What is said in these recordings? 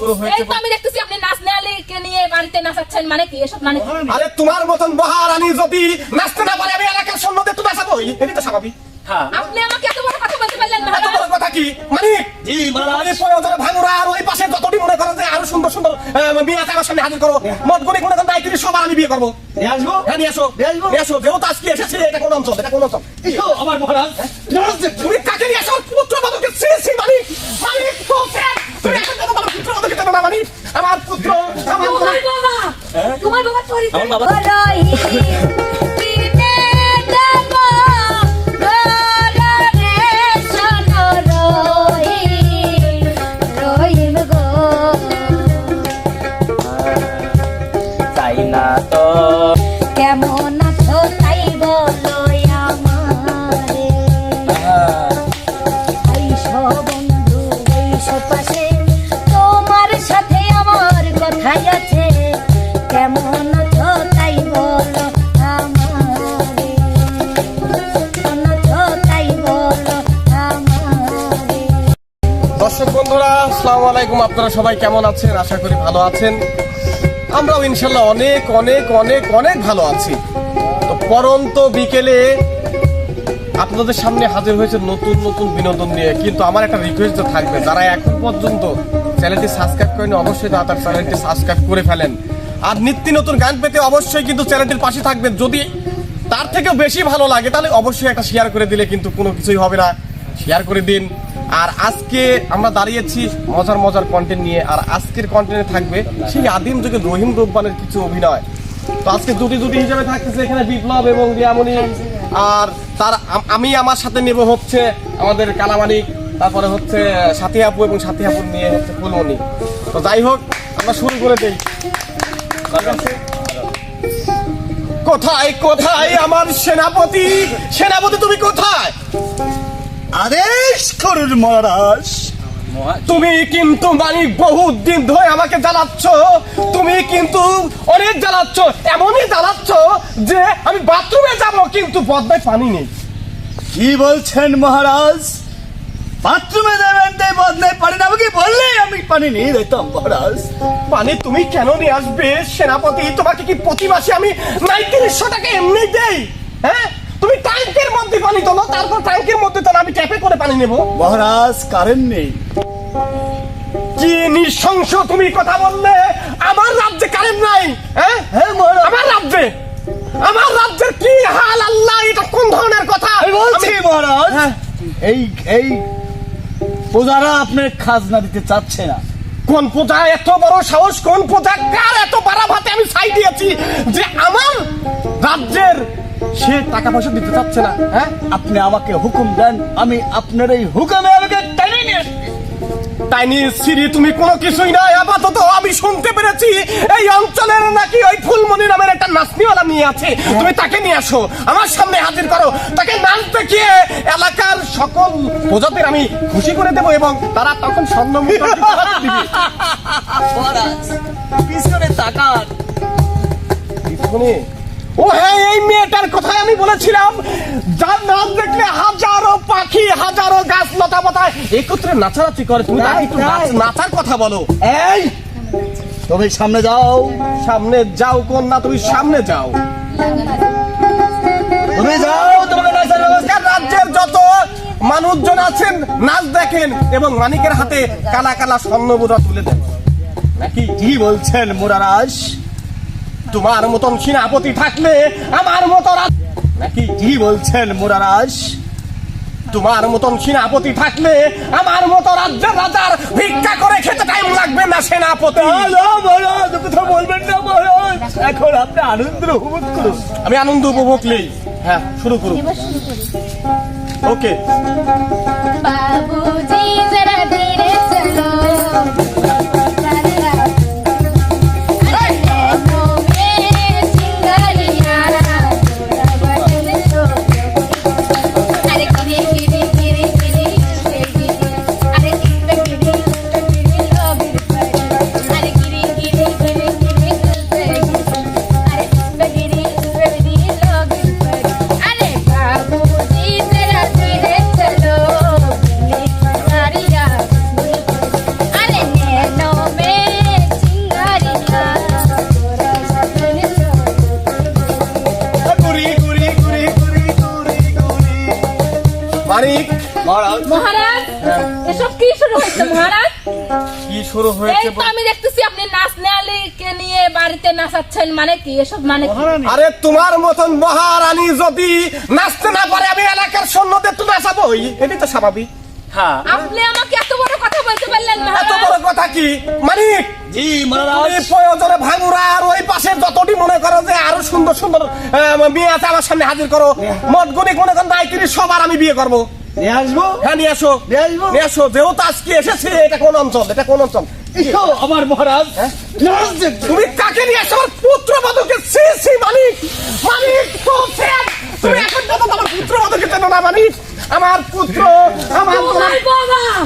শুরু হয়েছে আমি দেখতেছি আপনি নাচ নেয়ালিকে নিয়ে বাড়িতে নাচাচ্ছেন মানে কি এসব মানে আরে তোমার মতন মহারানী যদি নাচতে না পারে আমি এলাকার সৈন্যদের তো নাচাবো। এটি তো স্বাভাবিক। হ্যাঁ। আপনি আমাকে এত বড় কথা বলতে পারলেন এত বড় কথা কি? মানে জি প্রয়োজনে ভাঙুরা আর ওই পাশে যতটি মনে করেন যে আরও সুন্দর সুন্দর বিয়ে আছে আমার সামনে হাজির করো। মত গুলি করেন দায়িত্ব সবার আমি বিয়ে করব। নিয়ে আসব? হ্যাঁ নিয়ে আসো। নিয়ে আসব? নিয়ে আসো। যেহেতু আজকে এসেছে এটা কোন অঞ্চল এটা কোন অঞ্চল। আমার মহারাজ। আমার বাবা তাই না তো কেমন আছো তাই বলো? আপনারা সবাই কেমন আছেন? আশা করি ভালো আছেন। আমরাও ইনশাল্লাহ অনেক অনেক অনেক অনেক ভালো আছি। তো পরন্ত বিকেলে আপনাদের সামনে হাজির হয়েছে নতুন নতুন বিনোদন নিয়ে। কিন্তু আমার একটা রিকোয়েস্ট থাকবে। যারা এখন পর্যন্ত চ্যানেলটি সাবস্ক্রাইব করেনি, অবশ্যই তারা চ্যানেলটি সাবস্ক্রাইব করে ফেলেন। আর নিত্য নতুন গান পেতে অবশ্যই কিন্তু চ্যানেলটির পাশে থাকবেন। যদি তার থেকেও বেশি ভালো লাগে, তাহলে অবশ্যই একটা শেয়ার করে দিলে কিন্তু কোনো কিছুই হবে না। শেয়ার করে দিন। আর আজকে আমরা দাঁড়িয়েছি মজার মজার কন্টেন্ট নিয়ে, আর আজকের কন্টেন্টে থাকবে সেই আদিম যুগে রহিম রব্বানের কিছু অভিনয়। তো আজকে দুটি দুটি হিসাবে থাকতেছে এখানে বিপ্লব এবং রিয়ামণি আর তার আমি আমার সাথে নেব হচ্ছে আমাদের কালামানিক, তারপরে হচ্ছে সাথী আপু এবং সাথী আপুর নিয়ে হচ্ছে ফুলমণি। তো যাই হোক, আমরা শুরু করে দিই। কোথায় কোথায় আমার সেনাপতি? সেনাপতি তুমি কোথায়? আদেশ করুন মহারাজ। তুমি কিন্তু মানে বহুত দিন ধরে আমাকে জ্বালাচ্ছ। তুমি কিন্তু অনেক জ্বালাচ্ছ এমনই জ্বালাচ্ছ যে আমি বাথরুমে যাব কিন্তু পদ্মায় পানি নেই। কি বলছেন মহারাজ? বাথরুমে দেবেন তাই বদনায় পানি না আমাকে বললেই আমি পানি নিয়ে দিতাম মহারাজ। পানি তুমি কেন নিয়ে আসবে? সেনাপতি তোমাকে কি প্রতি মাসে আমি নাইত্রিশশো টাকা এমনি দেই? হ্যাঁ? তুমি ট্যাঙ্কের মধ্যে পানি তোলো তারপর ট্যাঙ্কের মধ্যে তোলো আমি ট্যাপে করে পানি নেব। মহারাজ কারেন্ট নেই। কি নৃশংস তুমি কথা বললে? আমার রাজ্যে কারেন্ট নাই হ্যাঁ? হ্যাঁ মহারাজ। আমার রাজ্যে? আমার রাজ্যের কি হাল আল্লাহ এটা কোন ধরনের কথা? আমি বলছি মহারাজ হ্যাঁ। এই এই প্রজারা আপনার খাজনা দিতে চাচ্ছে না। কোন পূজা এত বড় সাহস কোন পূজা কার এত বাড়া ভাতে আমি ছাই দিয়েছি যে আমার রাজ্যের সে টাকা পয়সা দিতে চাচ্ছে না হ্যাঁ? আপনি আমাকে হুকুম দেন আমি আপনার এই হুকুমে আমাকে টেনে নিয়ে নিয়ে সিরি তুমি কোনো কিছুই না আপাতত আমি শুনতে পেরেছি এই অঞ্চলের নাকি ওই ফুলমণি নামের একটা নাচনিওয়ালা নিয়ে আছে। তুমি তাকে নিয়ে আসো আমার সামনে হাজির করো। তাকে নাচ দেখিয়ে এলাকার সকল প্রজাতির আমি খুশি করে দেবো এবং তারা তখন স্বর্ণ পিছনে তাকান। ও হ্যাঁ এই মেয়েটার কথাই আমি বলেছিলাম। যার নাচ দেখলে হাজারো পাখি হাজারো গাছ লতা পাতা। একত্রে নাচানাচি করে তুমি তাকে একটু নাচ- নাচার কথা বলো। এই তুমি সামনে যাও। সামনে যাও কোন না তুমি সামনে যাও। তুমি যাও তোমাকে নাচার ব্যবস্থা। রাজ্যের যত মানুষজন আছেন নাচ দেখেন এবং মানিকের হাতে কালা কালা স্বর্ণ মুদ্রা তুলে দেন। নাকি কি বলছেন মুরারাজ? তোমার মতন সেনাপতি থাকলে আমার মতো নাকি কি বলছেন মুরারাজ? তোমার মতন সেনাপতি থাকলে আমার মতো রাজ্যের রাজার ভিক্ষা করে খেতে টাইম লাগবে না সেনাপতি। কথা বলবেন না এখন আপনি আনন্দ উপভোগ করুন। আমি আনন্দ উপভোগ নেই। হ্যাঁ শুরু করুন। ওকে বাবু মানিক। মহারাজ। মহারাজ হ্যাঁ। এসব কি শুরু হয়েছে মহারাজ? কি শুরু হয়েছে এই তো আমি দেখতেছি আপনি কে নিয়ে বাড়িতে নাচাচ্ছেন মানে কি? এসব মানে আরে তোমার মতন মহারানী যদি নাচতে না পারে আমি এলাকার সৈন্যদের তো নাচাবই। এটা তো স্বাভাবিক। হ্যাঁ। আপনি আমাকে এত বড় কথা বলতে পারলেন না এত বড় কথা কি? মানিক জি তুমি মহারাজ প্রয়োজনে ভাঙুরা আর ওই পাশে যতটি মনে করো যে আরও সুন্দর সুন্দর আহ, মেয়ে আছে আমার সামনে হাজির করো। গুণিক মনে তিরিশ সবার আমি বিয়ে করব। নিয়ে আসব? হ্যাঁ নিয়ে আসো। নিয়ে আসব? নিয়ে আসো যেহেতু আজকে এসেছে এটা কোন অঞ্চল এটা কোন অঞ্চল? আমার মহারাজ। তুমি কাকে নিয়ে আসো? আমার পুত্র বাদকে। সি সি মানিক। মানিক তুমি এখন পর্যন্ত আমার পুত্র বাদকে চেনো না আমার পুত্র আমার বাবা হ্যাঁ?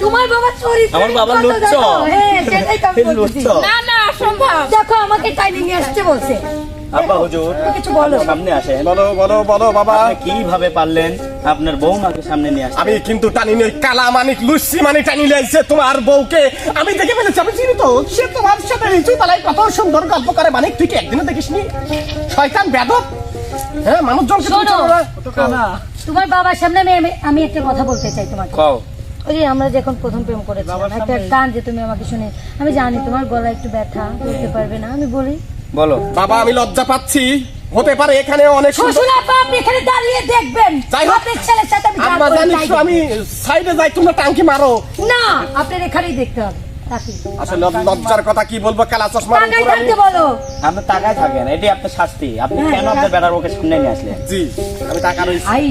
তোমার বাবা চুরি আমার বাবা কত হ্যাঁ সেটাই তো আমি বলছি না না অসম্ভব দেখো আমাকে টাইনে নিয়ে আসতে বলছে। আব্বা হুজুর কিছু বলো। সামনে আসেন। বলো বলো বলো বাবা। কীভাবে পারলেন আপনার বৌমাকে সামনে নিয়ে আসতে? আমি কিন্তু টানি নেই কালা মানিক লুসি মানিক টানি লাইছে তোমার বউকে। আমি দেখে ফেলেছি আমি চিনি তো। সে তোমার সাথে নিচুই পালাই কত সুন্দর গল্প করে মানিক তুই কি একদিনও দেখিসনি? শয়তান বেদব হ্যাঁ মানুষজনকে তুমি শোনো। চেনো না? তোমার বাবার সামনে আমি আমি- আমি একটা কথা বলতে চাই তোমাকে। কও। ওই যে আমরা যখন প্রথম প্রেম করেছিলাম একটা গান যে তুমি আমাকে শুনে আমি জানি তোমার গলা একটু ব্যথা বলতে পারবে না আমি বলি। বলো। বাবা আমি লজ্জা পাচ্ছি। হতে পারে এখানে অনেক শ্বশুর আপা আপনি এখানে দাঁড়িয়ে দেখবেন। যাই হোক। আপনার ছেলের সাথে আমি গান করে জানিস যাই তো আমি সাইডে যাই তোমরা টাঙ্কি মারো। না আপনার এখানেই দেখতে হবে। আসলে লজ্জার কথা কি বলব? কালা চশমা টাকায় থাকতে বলো। আপনি টাকায় থাকেন এটাই আপনার শাস্তি। আপনি কেন আপনার বেটার ওকে সামনে নিয়ে আসলেন? জি আমি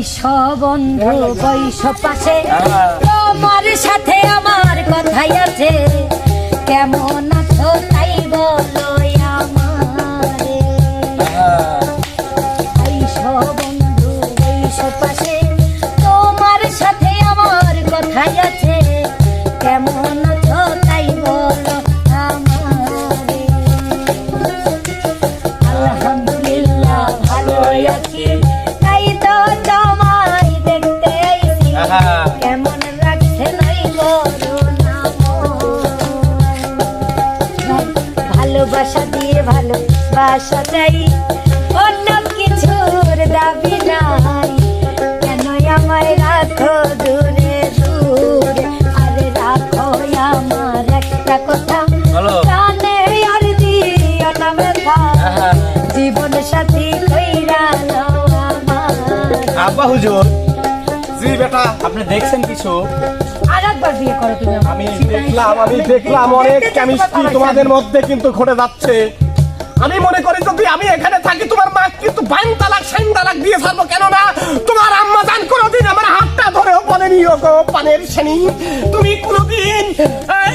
বন্ধু বৈশ পাশে। হ্যাঁ। তোমার সাথে আমার কথাই আছে। কেমন আছো তাই বলো আমার। বন্ধু পাশে তোমার সাথে আমার কথাই আছে। আব্বা হুজুর। জি বেটা আপনি দেখছেন কিছু? আর বিয়ে করো তুমি আমি দেখলাম আমি দেখলাম অনেক কেমিস্ট্রি তোমাদের মধ্যে কিন্তু ঘটে যাচ্ছে। আমি মনে করি যদি আমি এখানে থাকি তোমার মা কিন্তু বাইন তালাক সাইন তালাক দিয়ে ছাড়বো কেননা তোমার আম্মা জান কোনোদিন আমার হাতটা ধরেও বলেনি ও পানের শ্রেণি তুমি কোনোদিন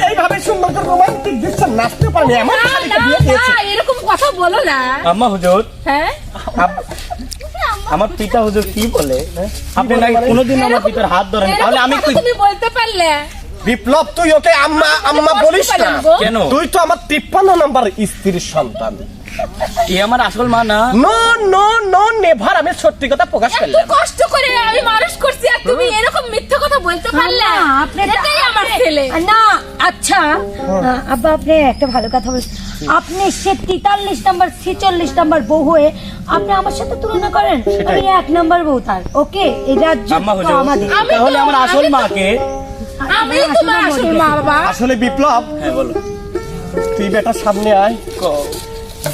এইভাবে সুন্দর করে রোমান্টিক দৃশ্য নাচতে পারেনি এমন না শালিকে না বিয়ে না দিয়েছে। এরকম কথা বলো না। আম্মা হুজুর হ্যাঁ? আমার পিতা হুজুর কি বলে? আপনি নাকি কোনোদিন আমার পিতার হাত ধরেন? তাহলে আমি তুমি বলতে পারলে। বিপ্লব তুই ওকে আম্মা আম্মা বলিস না। কেন? তুই তো আমার তিপ্পান্ন নাম্বার স্ত্রীর সন্তান। এ আমার আসল মা না। নো নো নো নেভার আমি সত্যি কথা প্রকাশ এত কষ্ট করে আমি মানুষ করছি আর তুমি এরকম মিথ্যা কথা বলতে পারলে? আপনি এটাই আমার ছেলে। না আচ্ছা আব্বা আপনি একটা ভালো কথা বলছেন আপনি সে তেতাল্লিশ নাম্বার ছেচল্লিশ নাম্বার বউ হয়ে আপনি আমার সাথে তুলনা করেন? আমি এক নাম্বার বউ তার ওকে? এই রাজ্য আমাদের। তাহলে আমার আসল আমি তো- মাকে আমি তোমার আসল মা বাবা। আসলে বিপ্লব। হ্যাঁ বলো। তুই বেটা সামনে আয়। কও।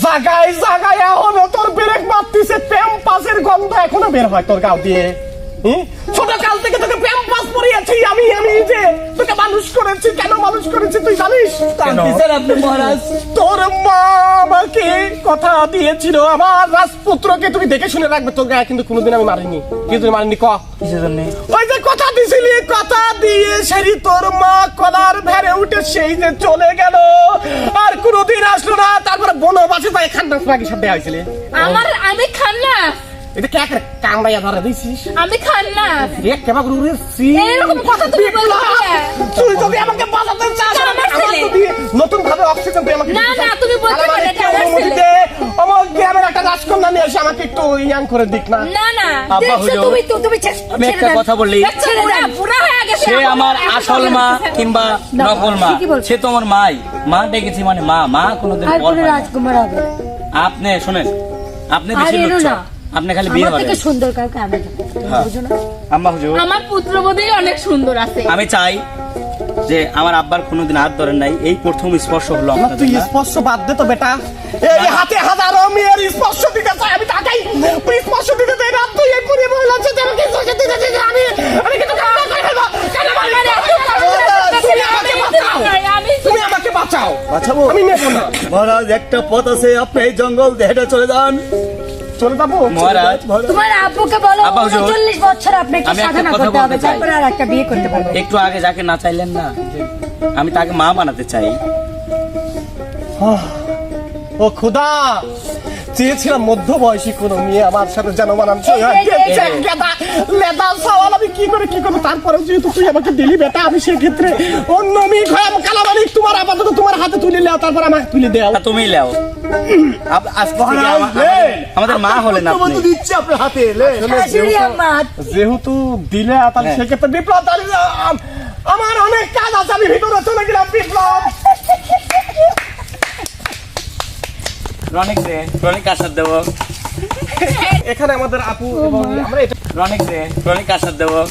জাগায় জাগায় এখনও তোর ব্রেক মারতিছে প্যাম্পাসের গন্ধ এখনও বের হয় তোর গাও দিয়ে? ছোট কাল থেকে তোকে প্যাম্পাস পরিয়েছি আমি আমি যে তোকে মানুষ করেছি কেন মানুষ করেছি তুই জানিস? স্যার আপনি মহারাজ। তোর মা আমাকে কথা দিয়েছিল আমার রাজপুত্রকে তুমি দেখে শুনে রাখবে তোর গায়ে কিন্তু কোনোদিন আমি মারিনি। কিন্তু মারিনি ক? কিসের ওই যে কথা দিছিলি কথা দিয়ে সেই তোর মা কলার ভেড়ে উঠে সেই যে চলে গেল। আর কোনোদিন আসলো না তারপরে বনবাসে তাই খান্ডাস নাকি সাথে হয়েছিল। আমার আমি খান্না এটা কে কে কামড়াইয়া ধরে দিছিস? আমি খান্না রে কেবা করে উড়েছি এরকম কথা তুমি বলতে তুই যদি আমাকে বাঁচাতে চাস আমার আমার যদি নতুন ভাবে অক্সিজেন তুই আমাকে না, না, তুমি বলতে তাহলে এটা আমার ছেলে। আমার গ্রামের একটা রাজকন্যা নিয়ে এসে আমাকে একটু ইয়াং করে দিক না। না না আব্বা দেখছ তুমি তো তুমি আমি একটা কথা হয়ে গেছে সে আমার আসল মা কিংবা নকল মা। সে তো আমার মাই। মা ডেকেছি মানে মা মা কোনোদিন বল রাজকুমার হবে। আপনি শুনেন আপনি বেশি আপনি খালি বিয়ে আমার থেকে সুন্দর কাউকে আমি। হ্যাঁ। বুঝো না? আম্মা হুজুর। আমার পুত্রবধূ অনেক সুন্দর আছে। আমি চাই যে আমার আব্বার কোনোদিন হাত ধরেন নাই। এই প্রথম স্পর্শ হলো আপনাদের তুই স্পর্শ বাদ দে তো বেটা। এই হাতে হাজারো মেয়ের স্পর্শ দিতে চাই আমি তাকাই স্পর্শ দিতে চাই। না তুই এই পুরি আমাকে স্পর্শ দিতে চাই আমি আমি কিন্তু কান্না করে ফেলব। করে তুমি বাঁচাও। তুমি আমাকে বাঁচাও। বাঁচাবো? আমি নেব না। মহারাজ একটা পথ আছে আপনি এই জঙ্গল হেঁটে চলে যান। চলে যাব? মহারাজ। তোমার আব্বুকে বলো আব্বা হুজুর, চল্লিশ বছর আপনাকে আমি একটা সাধনা কথা করতে হবে চাই। তারপরে আর একটা বিয়ে করতে পারবে একটু আগে যাকে না চাইলেন না আমি তাকে মা বানাতে চাই। ও খুদা চেয়েছিলাম মধ্য বয়সী কোনো মেয়ে আমার সাথে যেন মানানসই হয় এই যে, এই যে। গেদা, লেদা সওয়াল আমি কি করে কি করব? তারপরে যেহেতু তুই আমাকে দিলি বেটা আমি সেক্ষেত্রে অন্য মেয়ে কালামালিক তোমার আপাতত তোমার হাতে তুলে নেও তারপর আমাকে তুলে দেও। তুমি আপ- আজকে। আমাদের মা হলেন আপনি। আপনার হাতে আমার। যেহেতু দিলে তাহলে হ্যাঁ। সেক্ষেত্রে বিপ্লব তাহলে আমার অনেক কাজ আছে আমি ভিতরে চলে গেলাম বিপ্লব। রনিক দে রনিক আসার দেবো। এখানে আমাদের আপু এবং আমরা রনিক দে রনিক আসার দেবো।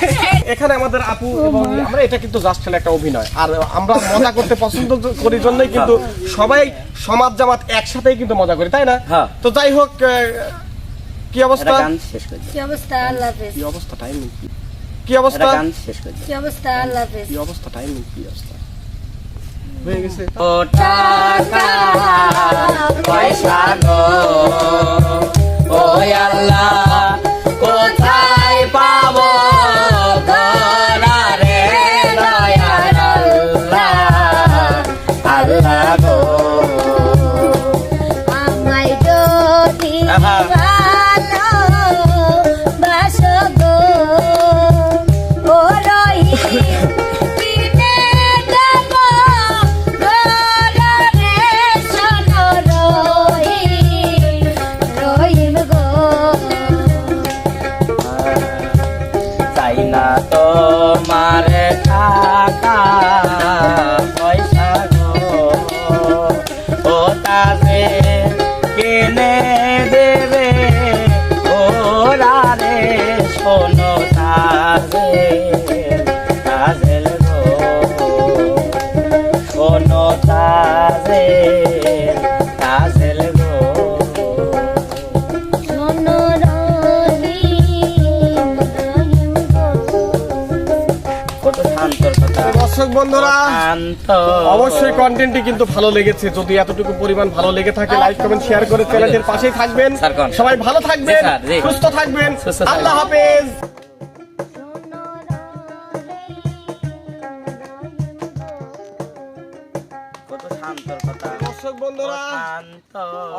এখানে আমাদের আপু এবং আমরা এটা কিন্তু জাস্ট একটা অভিনয়। আর আমরা মজা করতে পছন্দ করি জন্যই কিন্তু সবাই সমাজ জামাত একসাথেই কিন্তু মজা করি তাই না? হ্যাঁ। তো যাই হোক কি অবস্থা? গান শেষ করে কি অবস্থা? আল্লাহ কি অবস্থা টাইম কি? অবস্থা? গান শেষ করে কি অবস্থা? আল্লাহ কি অবস্থা টাইম কি অবস্থা? হয়ে গেছে। ও টাকা পয়সা গো। তাজেল গো তাজেল গো দর্শক বন্ধুরা অবশ্যই কন্টেন্টটি কিন্তু ভালো লেগেছে। যদি এতটুকু পরিমাণ ভালো লেগে থাকে লাইক কমেন্ট শেয়ার করে চ্যানেলের পাশেই থাকবেন। সবাই ভালো থাকবেন। সুস্থ থাকবেন। আল্লাহ হাফেজ। দর্শক বন্ধুরা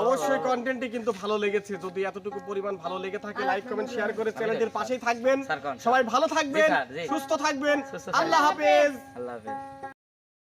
অবশ্যই কন্টেন্টটি কিন্তু ভালো লেগেছে। যদি এতটুকু পরিমাণ ভালো লেগে থাকে লাইক কমেন্ট শেয়ার করে চ্যানেলের পাশেই থাকবেন। সবাই ভালো থাকবেন। সুস্থ থাকবেন। আল্লাহ হাফেজ। আল্লাহ হাফেজ।